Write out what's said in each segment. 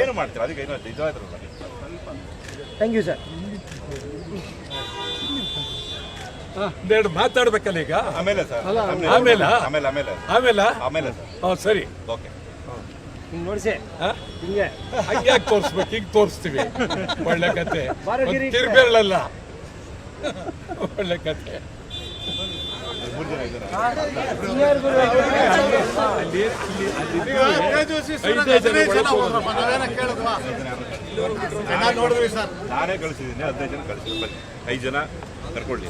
ಏನು ಮಾಡ್ತೀರಾ? ಅದಕ್ಕೆ ಏನೋ ಥ್ಯಾಂಕ್ ಯು ಸರ್ ಒಂದೆರಡು ಮಾತಾಡ್ಬೇಕಲ್ಲ ಈಗ? ಆಮೇಲೆ ಸರ್ ಆಮೇಲ? ಆಮೇಲೆ. ಆಮೇಲೆ ಆಮೇಲೆ. ಆಮೇಲೆ? ಸರ್ ಹಾಂ ಸರಿ. ಓಕೆ ಹಿಂಗೆ ನೋಡಿಸಿ. ಹಾ? ಹಿಂಗೆ. ಹಂಗ್ಯಾಕೆ ತೋರಿಸ್ಬೇಕು? ಈಗ ತೋರಿಸ್ತೀವಿ. ಒಳ್ಳೆ ಕತೆ. ಬಾರಗಿರಿ ತಿರ್ಬೇಳಲ್ಲ ಒಳ್ಳೆ ಕತೆ. ಹೋಗೋದು. ನಾನೇ ಕಳಿಸಿದ್ದೀನಿ ಹದಿನೈದು ಜನ ಕಳಿಸಿದ್ದೀನಿ ಐದು ಜನ ಕರ್ಕೊಳ್ಳಿ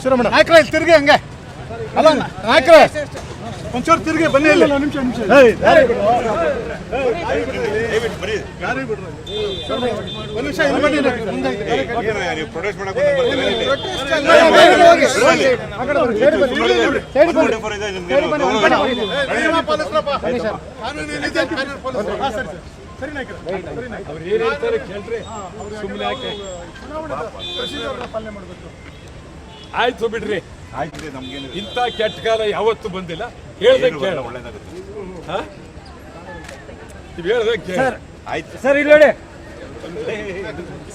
ಶ್ರೀರಮಣ ನಾಯ್ಕರ ಇಲ್ಲಿ ತಿರ್ಗಿ ಹಂಗೆ ಅಲ್ಲ ನಾಯ್ಕರ ಒಂಚೂರು ತಿರುಗಿ ಬನ್ನಿ ಇಲ್ಲ ನಿಮಿಷ ನಿಮಿಷ ಸರಿ. ಸರಿ. ಅವ್ರು ಏನ್ ಹೇಳ್ತಾರೆ ಕೇಳ್ರಿ ಸುಮ್ಮನೆ ಯಾಕೆ ಪಾಲನೆ ಮಾಡಬೇಕು ಆಯ್ತು ಬಿಡ್ರಿ ಆಯ್ತು ನಮ್ಗೇನು ಇಂಥ ಕೆಟ್ಟ ಕಾಲ ಯಾವತ್ತೂ ಬಂದಿಲ್ಲ. ಹೇಳ್ದೆ ಕೇಳ. ಒಳ್ಳೇದಾಗುತ್ತೆ. ಹಾ? ನೀವು ಹೇಳ್ದೆ ಕೇಳ. ಆಯ್ತು. ಸರ್ ಇಲ್ಲ ನೋಡಿ.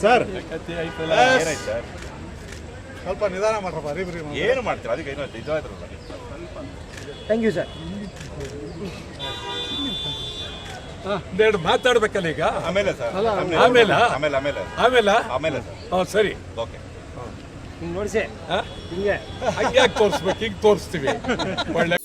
ಸರ್. ಕತೆ ಏನಾಯ್ತು ಸರ್? ಸ್ವಲ್ಪ ನಿಧಾನ ಮಾಡ್ರಪ್ಪ ಅರಿಬ್ರಿ ಏನು ಮಾಡ್ತೀರಾ? ಅದಕ್ಕೆ ಏನೋ ನಿಜವಾದ್ರು ಥ್ಯಾಂಕ್ ಯು ಸರ್ ಒಂದೆರಡು ಮಾತಾಡ್ಬೇಕಲ್ಲ ಈಗ? ಆಮೇಲೆ ಸರ್. ಆಮೇಲ? ಆಮೇಲೆ ಆಮೇಲೆ. ಆಮೇಲೆ? ಆಮೇಲೆ ಸರ್. ಹಾಂ ಸರಿ. ಓಕೆ. ನೋಡಿಸಿ? ಹಿಂಗೆ. ಹಂಗ್ಯಾಕೆ ತೋರಿಸ್ಬೇಕು? ಈಗ ತೋರಿಸ್ತೀವಿ. ಒಳ್ಳೆ